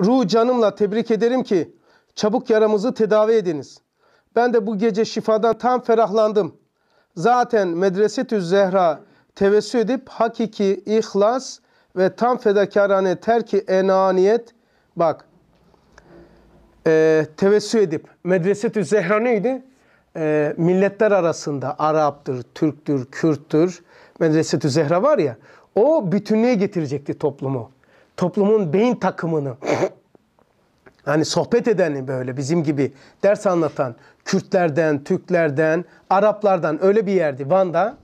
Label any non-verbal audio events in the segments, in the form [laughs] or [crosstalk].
ruh canımla tebrik ederim ki çabuk yaramızı tedavi ediniz. Ben de bu gece şifadan tam ferahlandım. Zaten Medresetü Zehra tevessü edip hakiki ihlas ve tam fedakarane terki enaniyet bak e, tevessü edip Medresetü Zehra neydi? E, milletler arasında Arap'tır, Türk'tür, Kürt'tür Medresetü Zehra var ya o bütünlüğe getirecekti toplumu. Toplumun beyin takımını Hani sohbet edeni böyle bizim gibi ders anlatan Kürtlerden, Türklerden, Araplardan öyle bir yerdi Van'da.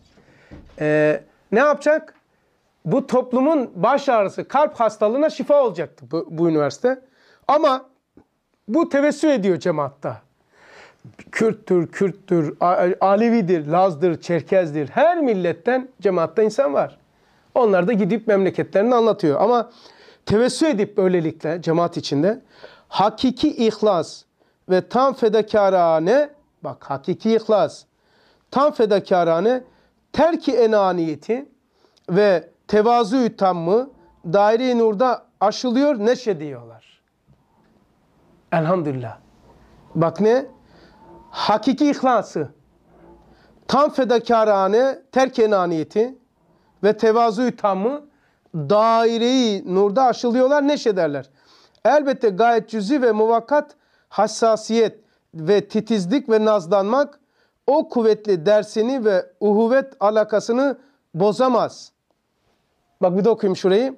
Ee, ne yapacak? Bu toplumun baş ağrısı, kalp hastalığına şifa olacaktı bu, bu üniversite. Ama bu tevessü ediyor cemaatta. Kürttür, Kürttür, Alevidir, Laz'dır, Çerkez'dir. Her milletten cemaatta insan var. Onlar da gidip memleketlerini anlatıyor. Ama tevessü edip böylelikle cemaat içinde hakiki ihlas ve tam fedakarane bak hakiki ihlas tam fedakarane terki enaniyeti ve tevazu tammı daire-i nurda aşılıyor, neşediyorlar. Elhamdülillah. Bak ne? Hakiki ihlası, tam fedakarane terk enaniyeti ve tevazu tammı daire-i nurda aşılıyorlar, neşederler. Elbette gayet cüzi ve muvakkat hassasiyet ve titizlik ve nazlanmak o kuvvetli dersini ve uhuvvet alakasını bozamaz. Bak bir de okuyayım şurayı.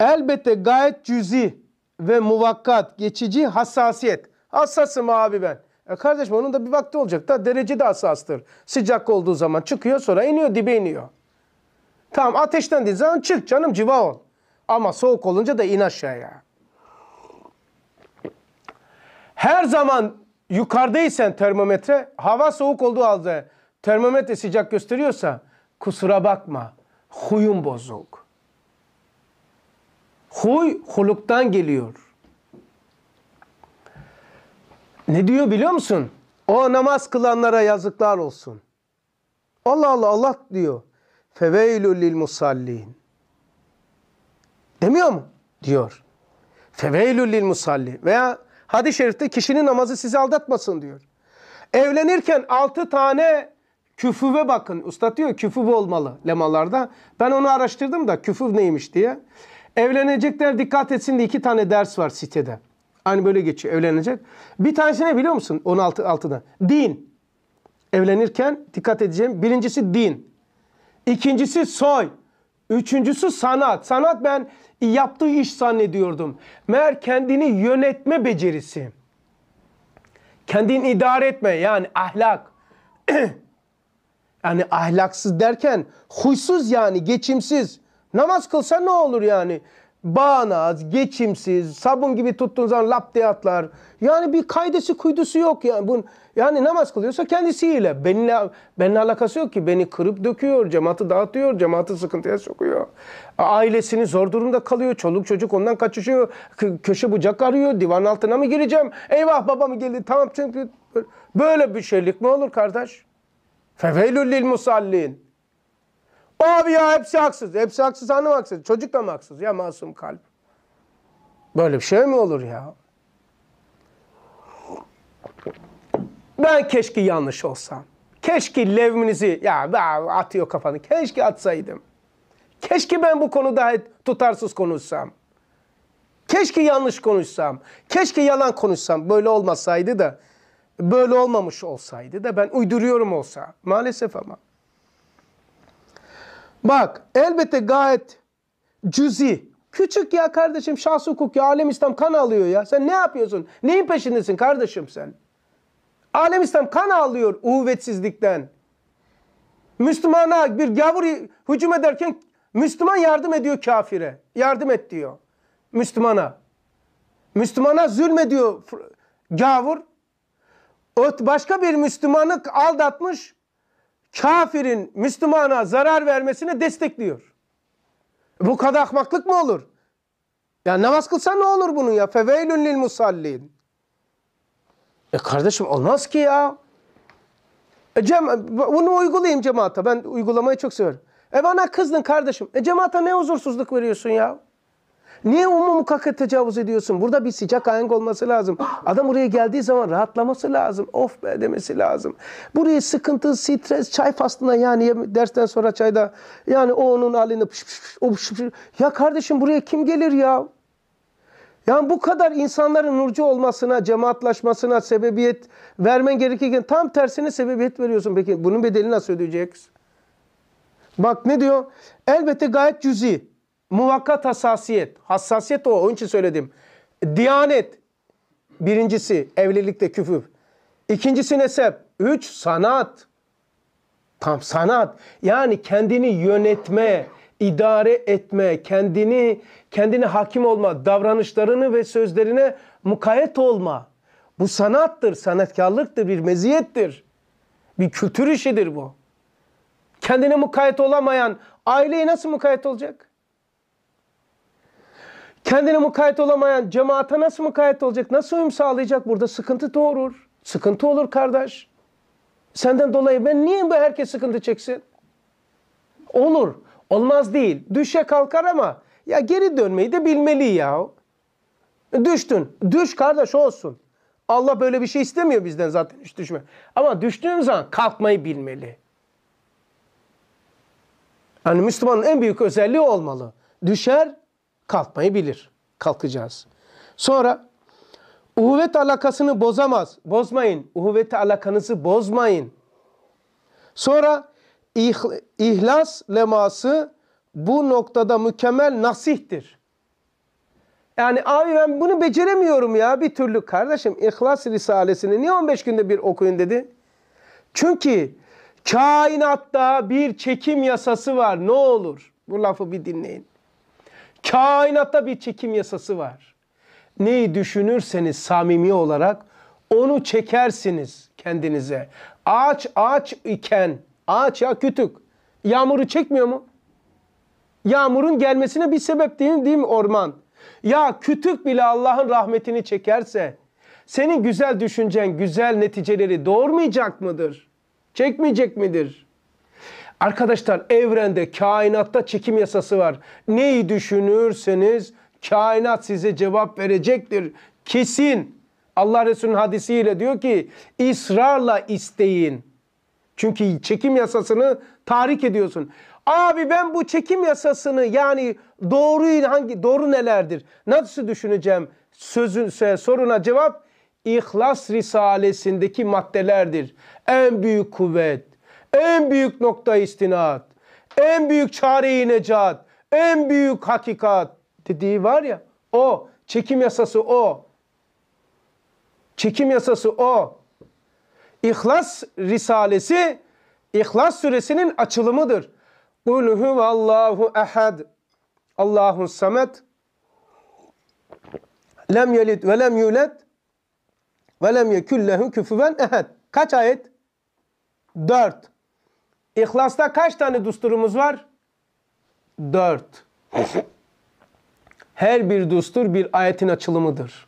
Elbette gayet cüzi ve muvakkat, geçici hassasiyet. Hassasım abi ben. E kardeşim onun da bir vakti olacak da derece de hassastır. Sıcak olduğu zaman çıkıyor sonra iniyor dibe iniyor. Tamam ateşten değil zaman çık canım civa ol. Ama soğuk olunca da in aşağıya. Her zaman yukarıdaysan termometre, hava soğuk olduğu halde termometre sıcak gösteriyorsa kusura bakma. Huyun bozuk. Huy huluktan geliyor. Ne diyor biliyor musun? O namaz kılanlara yazıklar olsun. Allah Allah Allah diyor. Feveylül lil musallin. Demiyor mu? Diyor. Feveylül lil musalli. Veya hadis-i şerifte kişinin namazı sizi aldatmasın diyor. Evlenirken altı tane küfüve bakın. Usta diyor küfüv olmalı lemalarda. Ben onu araştırdım da küfüv neymiş diye. Evlenecekler dikkat etsin diye iki tane ders var sitede. Aynı böyle geçiyor evlenecek. Bir tanesi ne biliyor musun? 16 altıda. Din. Evlenirken dikkat edeceğim. Birincisi din. İkincisi soy. Üçüncüsü sanat. Sanat ben yaptığı iş zannediyordum. Meğer kendini yönetme becerisi. Kendini idare etme yani ahlak. [clears throat] yani ahlaksız derken huysuz yani geçimsiz. Namaz kılsa ne olur yani? Bağnaz, geçimsiz, sabun gibi tuttuğun zaman lap diye atlar. Yani bir kaydesi kuydusu yok yani. Bun, yani namaz kılıyorsa kendisiyle. Benimle, benimle alakası yok ki. Beni kırıp döküyor, cemaati dağıtıyor, cemaati sıkıntıya sokuyor. Ailesini zor durumda kalıyor, çoluk çocuk ondan kaçışıyor, köşe bucak arıyor, divan altına mı gireceğim? Eyvah babam geldi, tamam çünkü böyle bir şeylik mi olur kardeş? Feveylül lil musallin. Abi ya hepsi haksız. Hepsi haksız hanım haksız. Çocuk da mı haksız? Ya masum kalp. Böyle bir şey mi olur ya? Ben keşke yanlış olsam. Keşke levminizi ya atıyor kafanı. Keşke atsaydım. Keşke ben bu konuda tutarsız konuşsam. Keşke yanlış konuşsam. Keşke yalan konuşsam. Böyle olmasaydı da böyle olmamış olsaydı da ben uyduruyorum olsa. Maalesef ama. Bak elbette gayet cüzi. Küçük ya kardeşim şahs hukuk ya alem İslam kan alıyor ya. Sen ne yapıyorsun? Neyin peşindesin kardeşim sen? Alem İslam kan alıyor uhuvvetsizlikten. Müslümana bir gavur hücum ederken Müslüman yardım ediyor kafire. Yardım et diyor. Müslümana. Müslümana zulmediyor gavur. Başka bir Müslümanı aldatmış kafirin Müslümana zarar vermesine destekliyor. Bu kadar ahmaklık mı olur? Ya namaz kılsan ne olur bunun ya? Feveylün lil musallin. E kardeşim olmaz ki ya. E cem bunu uygulayayım cemaate. Ben uygulamayı çok severim. E bana kızdın kardeşim. E cemaate ne huzursuzluk veriyorsun ya? Niye umum mukakke tecavüz ediyorsun? Burada bir sıcak ahenk olması lazım. Adam oraya geldiği zaman rahatlaması lazım. Of be demesi lazım. Buraya sıkıntı, stres, çay faslına yani dersten sonra çayda yani o onun halinde pış pış pış, o pış pış. Ya kardeşim buraya kim gelir ya? Yani bu kadar insanların nurcu olmasına, cemaatlaşmasına sebebiyet vermen gerekirken tam tersine sebebiyet veriyorsun. Peki bunun bedelini nasıl ödeyeceksin? Bak ne diyor? Elbette gayet cüzi. Muvakkat hassasiyet. Hassasiyet o. Onun için söyledim. Diyanet. Birincisi evlilikte küfür. İkincisi nesep. Üç sanat. Tam sanat. Yani kendini yönetme, idare etme, kendini kendine hakim olma, davranışlarını ve sözlerine mukayyet olma. Bu sanattır, sanatkarlıktır, bir meziyettir. Bir kültür işidir bu. Kendine mukayyet olamayan aileye nasıl mukayyet olacak? Kendine mukayyet olamayan cemaate nasıl mukayyet olacak? Nasıl uyum sağlayacak? Burada sıkıntı doğurur. Sıkıntı olur kardeş. Senden dolayı ben niye bu herkes sıkıntı çeksin? Olur. Olmaz değil. Düşe kalkar ama ya geri dönmeyi de bilmeli ya. Düştün. Düş kardeş olsun. Allah böyle bir şey istemiyor bizden zaten hiç düşme. Ama düştüğün zaman kalkmayı bilmeli. Yani Müslümanın en büyük özelliği olmalı. Düşer, kalkmayı bilir. Kalkacağız. Sonra uhuvvet alakasını bozamaz. Bozmayın. Uhuvvet alakanızı bozmayın. Sonra ih- ihlas leması bu noktada mükemmel nasihtir. Yani abi ben bunu beceremiyorum ya bir türlü. Kardeşim İhlas Risalesini niye 15 günde bir okuyun dedi? Çünkü kainatta bir çekim yasası var. Ne olur? Bu lafı bir dinleyin. Kainatta bir çekim yasası var. Neyi düşünürseniz samimi olarak onu çekersiniz kendinize. Ağaç ağaç iken, ağaç ya kütük. Yağmuru çekmiyor mu? Yağmurun gelmesine bir sebep değil, değil mi orman? Ya kütük bile Allah'ın rahmetini çekerse senin güzel düşüncen, güzel neticeleri doğurmayacak mıdır? Çekmeyecek midir? Arkadaşlar evrende, kainatta çekim yasası var. Neyi düşünürseniz kainat size cevap verecektir. Kesin. Allah Resulü'nün hadisiyle diyor ki ısrarla isteyin. Çünkü çekim yasasını tahrik ediyorsun. Abi ben bu çekim yasasını yani doğruyu hangi doğru nelerdir? Nasıl düşüneceğim? Sözün soruna cevap İhlas Risalesindeki maddelerdir. En büyük kuvvet, en büyük nokta istinat, en büyük çare-i necat, en büyük hakikat dediği var ya o. Çekim yasası o. Çekim yasası o. İhlas Risalesi İhlas suresinin açılımıdır. Kul huvallahu ehad. Allahun samet. Lem yelid ve lem yulad ve lem yekun lehu kufuven ehad. Kaç ayet? Dört. İhlas'ta kaç tane dusturumuz var? Dört. [laughs] Her bir dustur bir ayetin açılımıdır.